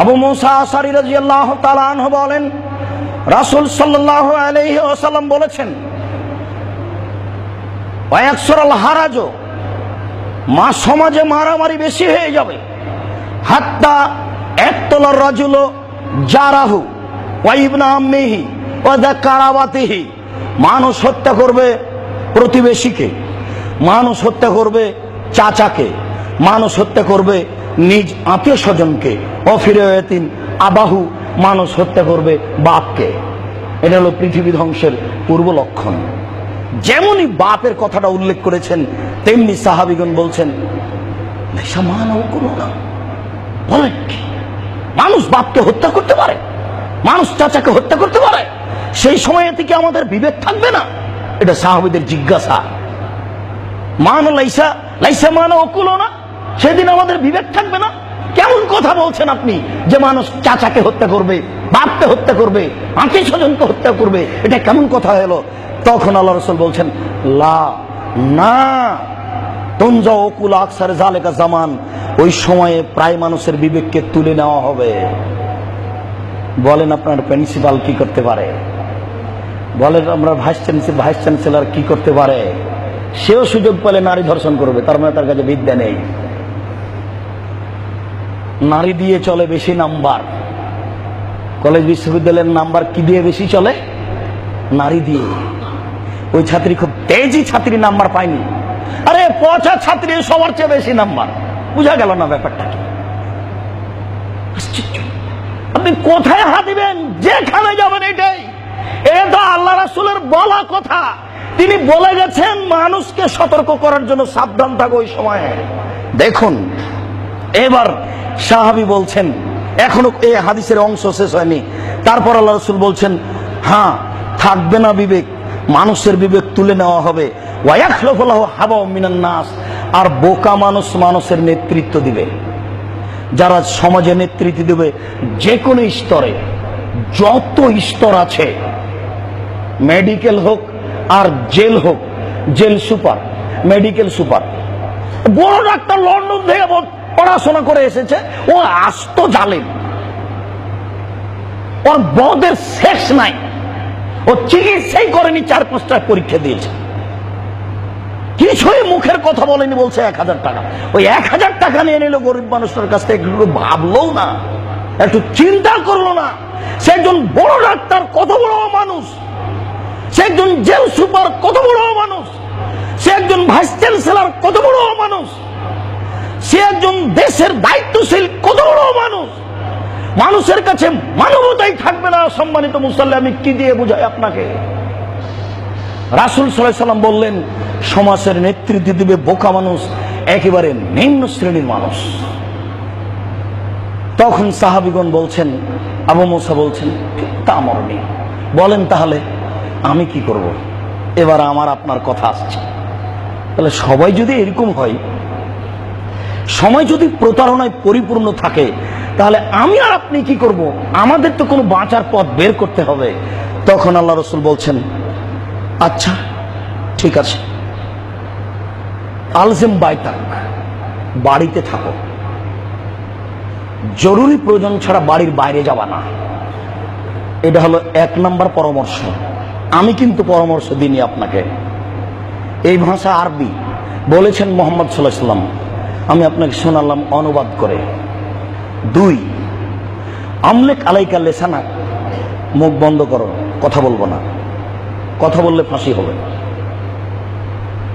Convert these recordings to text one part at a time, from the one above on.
আবু মুসা আসারি বলেন, রাসুল সাল্লাহ আলহি ওসাল্লাম বলেছেন ওয়াকসরাল হারাজ, মা সমাজে মারামারি বেশি হয়ে যাবে। হাত্তা একতলার রাজুল জারাহু ওয়াইবনা আম্মিহি ওয়াদা কারাবাতিহি মানুষ হত্যা করবে প্রতিবেশীকে, মানুষ হত্যা করবে চাচাকে, মানুষ হত্যা করবে নিজ আত্মীয় স্বজনকে অফিরায়তিন আবাহু মানুষ হত্যা করবে বাপকে। এটা হলো পৃথিবী ধ্বংসের পূর্ব লক্ষণ। যেমনই বাপের কথাটা উল্লেখ করেছেন, তেমনি সাহাবিগণ বলছেন মানুষ বাপকে হত্যা করতে পারে? মানুষ চাচাকে হত্যা করতে পারে? সেই সময় থেকে আমাদের বিবেক থাকবে না? এটা সাহাবিদের জিজ্ঞাসা। মান লাইসা লাইসা মান অকুল না। সেদিন আমাদের বিবেক থাকবে না? কেমন কথা বলছেন আপনি? যে মানুষ চাচাকে হত্যা করবে, বাপকে হত্যা করবে আত্মীয় স্বজনকে হত্যা করবে, এটা কেমন কথা হলো তখন আল্লাহ রসুল বলছেন, লা, না। তঞ্জা অকুল আকসার জালেকা জামান। ওই সময়ে প্রায় মানুষের বিবেককে তুলে নেওয়া হবে। বলেন আপনার প্রিন্সিপাল কি করতে পারে? বলেন আমরা ভাইস চ্যান্সেলর ভাইস চ্যান্সেলর কি করতে পারে? সেও সুযোগ পেলে নারী ধর্ষণ করবে, তার মানে তার কাছে বিদ্যা নেই। নারী দিয়ে চলে বেশি নাম্বার। কলেজ বিশ্ববিদ্যালয়ের নাম্বার কি দিয়ে বেশি চলে? নারী দিয়ে। ওই ছাত্রী খুব তেজি ছাত্রী নাম্বার পায়নি। আরে, পচা ছাত্রী সবার চেয়ে বেশি নাম্বার। বুঝা গেল না ব্যাপারটা কি। আপনি কোথায় হাত দিবেন? যেখানে যাবেন এটাই। এটা আল্লাহ রাসুলের বলা কথা। তিনি বলে গেছেন, মানুষকে সতর্ক করার জন্য সাবধান থাকো ওই সময়ে। দেখুন, এবার সাহাবি বলছেন, এখনও এই হাদিসের অংশ শেষ হয়নি। তারপর আল্লাহ রসুল বলছেন হ্যাঁ থাকবে না বিবেক, মানুষের বিবেক তুলে নেওয়া হবে। নাস। আর বোকা মানুষ মানুষের নেতৃত্ব দিবে। যারা সমাজে নেতৃত্ব দেবে, যে কোনো স্তরে, যত স্তর আছে, মেডিকেল হোক আর জেল হোক, জেল সুপার, মেডিকেল সুপার, বড় ডাক্তার লন্ডন থেকে পড়াশোনা করে এসেছে, ও আস্ত জালেন ওর বদের শেষ নাই। ও চিকিৎসাই করেনি, চার পাঁচটা পরীক্ষা দিয়েছে। কিছুই মুখের কথা বলেনি, বলছে এক হাজার টাকা। ওই এক হাজার টাকা নিয়ে নিল গরিব মানুষের কাছ থেকে, একটু ভাবলো না, একটু চিন্তা করল না। সে একজন বড় ডাক্তার, কত বড় মানুষ। সে একজন জেল সুপার, কত বড় মানুষ। সে একজন ভাইস চ্যান্সেলার, কত বড় মানুষ। সে একজন দেশের দায়িত্বশীল কত বড় মানুষ। মানুষের কাছে মানবতাই থাকবে না, সম্মানিত মুসাল্লি, আমি কি দিয়ে বুঝাই আপনাকে? রাসুল সাল্লাম বললেন, সমাজের নেতৃত্ব দিবে বোকা মানুষ, একেবারে নিম্ন শ্রেণির মানুষ। তখন সাহাবিগণ বলছেন, আবু মোসা বলছেন "ঠিক তা মরণী বলেন তাহলে, আমি কি করব? এবার আমার আপনার কথা আসছে। তাহলে সবাই যদি এরকম হয় সময় যদি প্রতারণায় পরিপূর্ণ থাকে, তাহলে আমি আর আপনি কি করব? আমাদের তো কোনো বাঁচার পথ বের করতে হবে। তখন আল্লাহ রসুল বলছেন আচ্ছা ঠিক আছে। আলজেম বাইতাক বাড়িতে থাকো। জরুরি প্রয়োজন ছাড়া বাড়ির বাইরে যাবা না। এটা হলো এক নাম্বার পরামর্শ। আমি কিন্তু পরামর্শ দিইনি আপনাকে। এই ভাষা আরবি। বলেছেন মোহাম্মদ সাল্লাহ সাল্লাম আমি আপনাকে শোনালাম অনুবাদ করে। দুই, আমলেক আলাইকা লেসানা, মুখ বন্ধ করো, কথা বলব না। কথা বললে ফাঁসি হবে।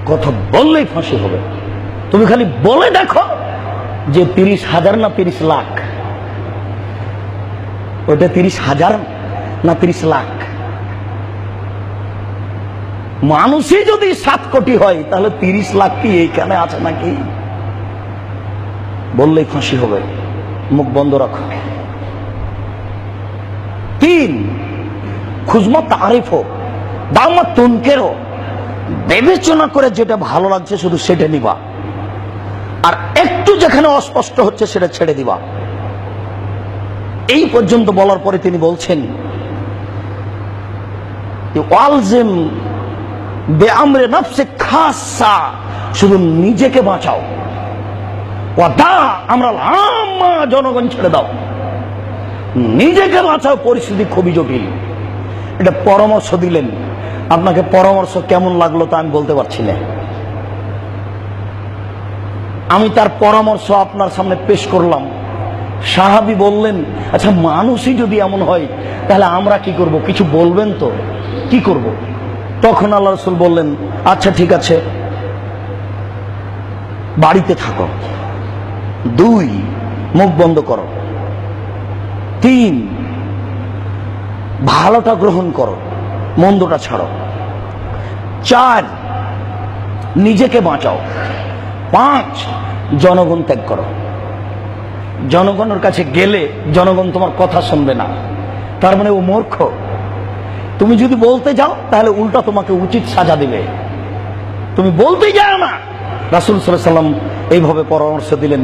কথা বললেই ফাঁসি হবে। তুমি খালি বলে দেখো যে তিরিশ হাজার না তিরিশ লাখ? ওটা তিরিশ হাজার না তিরিশ লাখ? মানুষই যদি সাত কোটি হয়, তাহলে তিরিশ লাখ কি এইখানে আছে নাকি? বললেই খুশি হবে। মুখ বন্ধ রাখো। তিন খুজমা তারিফ হোক দামা তুনকেরও বিবেচনা করে যেটা ভালো লাগছে শুধু সেটা নিবা। আর একটু যেখানে অস্পষ্ট হচ্ছে সেটা ছেড়ে দিবা। এই পর্যন্ত বলার পরে তিনি বলছেন ওয়ালজেম বেআমরে নফসে খাসা শুধু নিজেকে বাঁচাও। আমরা আম্মা জনগণ ছেড়ে দাও। নিজেকে বাঁচাও, পরিস্থিতি খুবই জটিল। এটা পরামর্শ দিলেন। আপনাকে পরামর্শ কেমন লাগল তা আমি বলতে পারছি না। আমি তার পরামর্শ আপনার সামনে পেশ করলাম। সাহাবি বললেন আচ্ছা মানুষই যদি এমন হয়, তাহলে আমরা কি করব? কিছু বলবেন তো? কি করব? তখন আল্লাহ রসুল বললেন আচ্ছা ঠিক আছে। বাড়িতে থাকো। দুই, মুখ বন্ধ করো। তিন, ভালোটা গ্রহণ করো, মন্দটা ছাড়ো। চার, নিজেকে বাঁচাও। পাঁচ, জনগণ ত্যাগ করো। জনগণের কাছে গেলে জনগণ তোমার কথা শুনবে না। তার মানে ও মূর্খ। তুমি যদি বলতে যাও, তাহলে উল্টা তোমাকে উচিত সাজা দিবে। তুমি বলতে যাও না। রাসুল সাল্লাম এইভাবে পরামর্শ দিলেন।